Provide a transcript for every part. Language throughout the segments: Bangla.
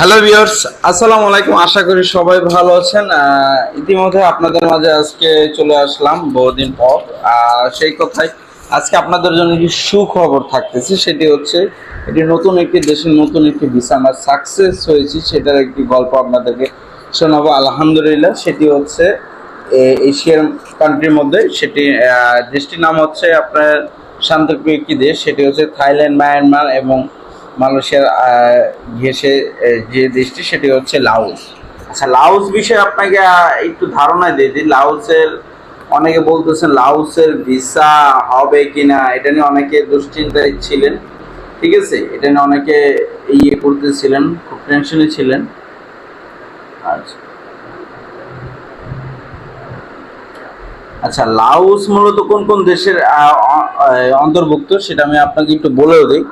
হ্যালো ভিউয়ার্স আসসালামু আলাইকুম আশা করি সবাই ভালো আছেন। ইতিমধ্যে আপনাদের মাঝে আজকে চলে আসলাম বহুদিন পর। সেই কথাই আজকে আপনাদের জন্য একটি সুখবর থাকতেছে। সেটি হচ্ছে, এটি নতুন একটি দেশের নতুন একটি ভিসা আমরা সাকসেস হয়েছি, সেটার একটি গল্প আপনাদেরকে শোনাবো। আলহামদুলিল্লাহ, সেটি হচ্ছে এশিয়ার কান্ট্রির মধ্যে সেটি দেশটির নাম হচ্ছে আপনার শান্তপ্রিয় একটি দেশ। সেটি হচ্ছে থাইল্যান্ড, মায়ানমার এবং মালয়েশিয়ার আহ, যে দেশটি সেটি হচ্ছে লাউস আচ্ছা লাউস বিষয়ে আপনাকে একটু ধারণা দিয়ে দিই। লাওসের অনেকে বলতেছেন লাউসের ভিসা হবে কিনা এটা নিয়ে অনেকে দুশ্চিন্তায় ছিলেন ঠিক আছে? এটা নিয়ে অনেকে ইয়ে করতেছিলেন খুব টেনশনে ছিলেন। আচ্ছা। আচ্ছা লাউস মূলত কোন কোন দেশের অন্তর্ভুক্ত সেটা আমি আপনাকে একটু বলেও দিই।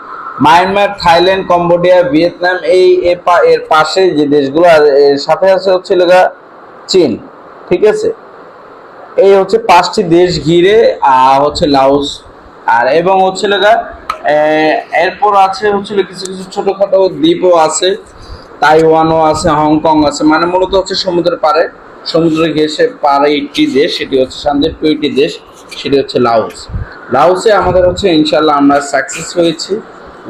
মায়ানমার, থাইল্যান্ড, কম্বোডিয়া, ভিয়েতনাম, এই এর পাশে যে দেশগুলো এর সাথে আছে হচ্ছে চীন, ঠিক আছে? এই হচ্ছে পাঁচটি দেশ ঘিরে হচ্ছে লাউস আর এবং হচ্ছে লগা এরপর আছে হচ্ছে কিছু কিছু ছোটোখাটো দ্বীপও আছে, তাইওয়ানও আছে, হংকং আছে মানে মূলত হচ্ছে সমুদ্রের পাড়ে, সমুদ্রে ঘেসে পাড়ে একটি দেশ, সেটি হচ্ছে শান্তিপ্রিয় একটি দেশ, সেটি হচ্ছে লাওস। লাউসে আমাদের হচ্ছে ইনশাল্লাহ আমরা সাকসেস হয়েছি।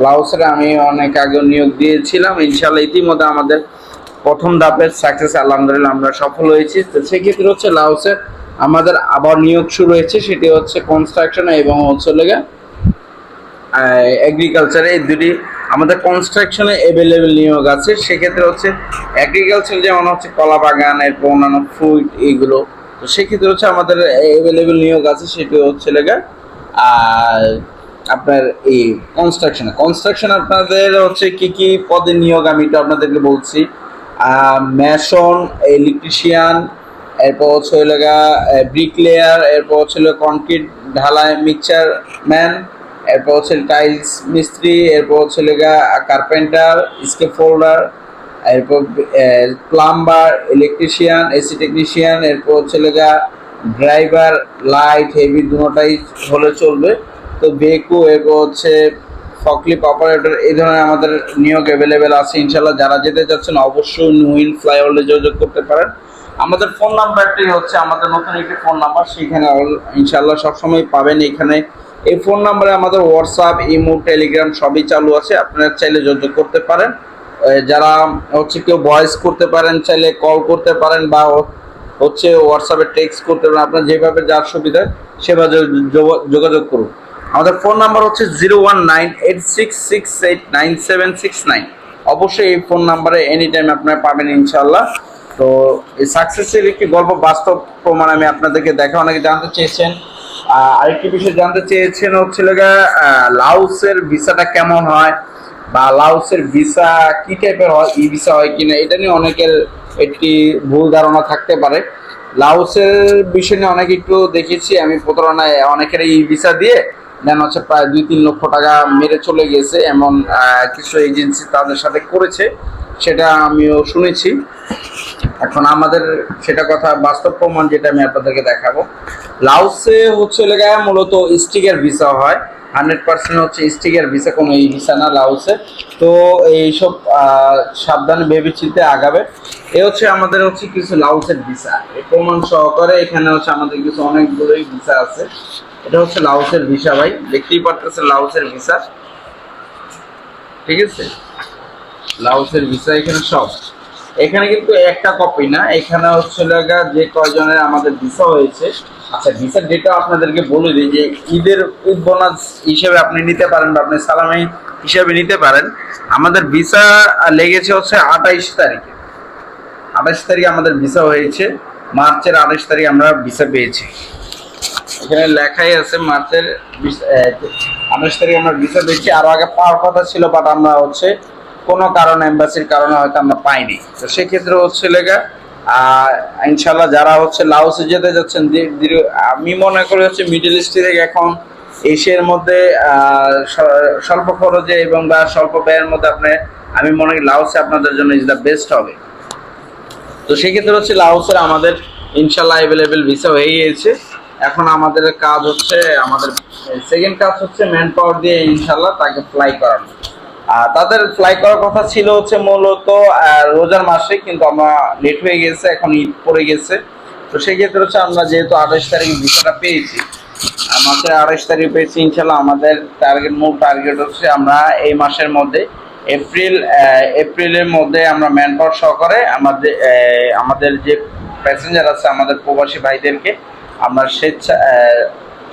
লাওসের আমি অনেক আগে নিয়োগ দিয়েছিলাম। ইনশাল্লাহ ইতিমধ্যে আমাদের প্রথম ধাপের সাকসেস আলহামদুলিল্লাহ আমরা সফল হয়েছি। তো সেক্ষেত্রে হচ্ছে লাওসের আমাদের আবার নিয়োগ শুরু হয়েছে। সেটি হচ্ছে কনস্ট্রাকশন এবং হচ্ছে লেগে এগ্রিকালচারে এই দুটি আমাদের কনস্ট্রাকশনে অ্যাভেলেবেল নিয়োগ আছে। সেক্ষেত্রে হচ্ছে এগ্রিকালচার যেমন হচ্ছে কলা বাগান, এরপর অন্যান্য ফ্রুট এইগুলো তো সেক্ষেত্রে হচ্ছে আমাদের অ্যাভেলেবেল নিয়োগ আছে। সেটি হচ্ছে লেগে আর আপনার এই কনস্ট্রাকশনে কনস্ট্রাকশন আপনাদের হচ্ছে কি কি পদে নিয়োগ আমি একটু আপনাদেরকে বলছি। ম্যাশন ইলেকট্রিশিয়ান এরপর হচ্ছে লগা ব্রিক লেয়ার এরপর হচ্ছে কনক্রিট ঢালাই মিক্সচার ম্যান এরপর হচ্ছে টাইলস মিস্ত্রি, এরপর হচ্ছে লেগা কার্পেন্টার স্কেপ ফোল্ডার এরপর প্লাম্বার ইলেকট্রিশিয়ান এসি টেকনিশিয়ান এরপর হচ্ছে লেগা ড্রাইভার লাইট হেভি দুটোটাই হলে চলবে। তো বেকু এরপর হচ্ছে ফকলিপ অপারেটর এই ধরনের আমাদের নিয়োগ অ্যাভেলেবেল আছে ইনশাল্লাহ যারা যেতে চাচ্ছেন অবশ্যই নুইন ফ্লাইওভারে যোগাযোগ করতে পারেন। আমাদের ফোন নাম্বারটি হচ্ছে আমাদের নতুন একটি ফোন নাম্বার, সেখানে ইনশাল্লাহ সবসময় পাবেন এখানে। এই ফোন নাম্বারে আমাদের হোয়াটসঅ্যাপ ইমো টেলিগ্রাম সবই চালু আছে, আপনারা চাইলে যোগাযোগ করতে পারেন। যারা হচ্ছে কেউ ভয়েস করতে পারেন, চাইলে কল করতে পারেন বা হচ্ছে হোয়াটসঅ্যাপে টেক্সট করতে পারেন, আপনার যেভাবে যার সুবিধা সেভাবে যোগ- যোগ- যোগাযোগ করুন। আমাদের ফোন নাম্বার হচ্ছে zero one nine eight six six eight nine seven six nine. অবশ্যই এই ফোন নাম্বারে এনি টাইম আপনারা পাবেন ইনশাল্লাহ তো এই সাকসেসের একটি গল্প, বাস্তব প্রমাণ আমি আপনাদেরকে দেখা অনেকে জানতে চেয়েছেন। আরেকটি বিষয় জানতে চেয়েছেন হচ্ছে লাউসের ভিসাটা কেমন হয় বা লাউসের ভিসা কি টাইপের হয়, ই ভিসা হয় কিনা, এটা নিয়ে অনেকের একটি ভুল ধারণা থাকতে পারে। লাউসের বিষয় নিয়ে অনেক একটু দেখেছি, আমি প্রতারণায় অনেকের ই ভিসা দিয়ে দেন হচ্ছে প্রায় দুই তিন লক্ষ টাকা মেরে চলে গেছে এমন কিছু এজেন্সি তাদের সাথে করেছে, সেটা আমিও শুনেছি। এখন আমাদের সেটা কথা বাস্তব প্রমাণ যেটা আমি আপনাদেরকে দেখাবো। লাউসে হচ্ছে এলাকায় মূলত স্টিকের ভিসা হয়। হান্ড্রেড পার্সেন্ট হচ্ছে স্টিকার ভিসা কোনো এই ভিসা না লাউসে। তো এইসব সাবধানে ভেবে চিন্তে আগাবে। এ হচ্ছে আমাদের হচ্ছে কিছু লাউসের ভিসা। প্রমাণ সহকারে এখানে হচ্ছে আমাদের কিছু অনেকগুলোই ভিসা আছে। এটা হচ্ছে লাউসের ভিসা ভাই। দেখতেই পারতেছে লাউসের ভিসা। ঠিক আছে? লাউসের ভিসা এখানে সব। এখানে কিন্তু একটা কপি না। এখানে হচ্ছে যে কয়জনের আমাদের ভিসা হয়েছে আচ্ছা ভিসার ডেটা আপনাদেরকে বলে দিই যে ঈদের ঈদ বোনাস হিসেবে আপনি নিতে পারেন বা আপনি সালামি হিসেবে নিতে পারেন। আমাদের ভিসা লেগেছে হচ্ছে আঠাইশ তারিখে। আঠাইশ তারিখে আমাদের ভিসা হয়েছে। মার্চের আঠাইশ তারিখ আমরা ভিসা পেয়েছি। এখানে লেখাই আছে মার্চের আঠাশ তারিখ আমরা ভিসা পেয়েছি। আরও আগে পাওয়ার কথা ছিল বাট আমরা হচ্ছে কোনো কারণে এম্বাসির কারণে হয়তো আমরা পাইনি। তো সেক্ষেত্রে হচ্ছে আহ, ইনশাল্লাহ যারা হচ্ছে লাউসে যেতে যাচ্ছেন আমি মনে করি হচ্ছে মিডল ইস্ট থেকে এখন এশিয়ার মধ্যে স্বল্প খরচে এবং বা স্বল্প ব্যয়ের মধ্যে আপনি, আমি মনে করি লাউসে আপনাদের জন্য ইজ দ্য বেস্ট হবে। তো সেক্ষেত্রে হচ্ছে লাওসের আমাদের ইনশাল্লাহ অ্যাভেলেবেল ভিসা হয়ে গিয়েছে। এখন আমাদের কাজ হচ্ছে, আমাদের সেকেন্ড কাজ হচ্ছে ম্যান পাওয়ার দিয়ে ইনশাল্লাহ তাকে ফ্লাই করানো। তাদের ফ্লাই করার কথা ছিল হচ্ছে মূলত রোজার মাসে, কিন্তু আমরা লেট হয়ে গেছে, এখন ঈদ পড়ে গেছে। তো সেক্ষেত্রে হচ্ছে আমরা যেহেতু আঠাশ তারিখ ভিসাটা পেয়েছি আমাদের আঠাশ তারিখ পেয়েছি, ইনশাল্লাহ আমাদের টার্গেট মূল টার্গেট হচ্ছে আমরা এই মাসের মধ্যে এপ্রিল এপ্রিলের মধ্যে আমরা ম্যান পাওয়ার সহকারে আমাদের আমাদের যে প্যাসেঞ্জার আছে, আমাদের প্রবাসী ভাইদেরকে আমরা স্বেচ্ছা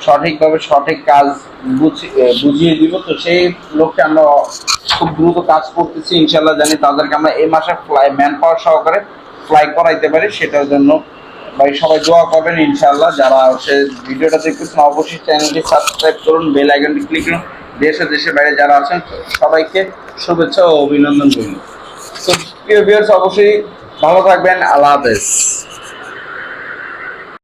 সঠিকভাবে সঠিক কাজ বুঝি- বুঝিয়ে দিব। তো সেই লোককে আমরা খুব দ্রুত কাজ করতেছি। ইনশাল্লাহ জানি তাদেরকে আমরা এই মাসে ফ্লাই ম্যান পাওয়ার সহকারে ফ্লাই করাইতে পারি। সেটার জন্য ভাই, সবাই দোয়া করবেন ইনশাল্লাহ যারা হচ্ছে ভিডিওটা দেখতেছেন, অবশ্যই চ্যানেলটি সাবস্ক্রাইব করুন বেল আইকনটি ক্লিক করুন। দেশে দেশে বাইরে যারা আছেন, সবাইকে শুভেচ্ছা ও অভিনন্দন রইল তো প্রিয় ভিউয়ার্স অবশ্যই ভালো থাকবেন। আল্লাহ হাফেজ।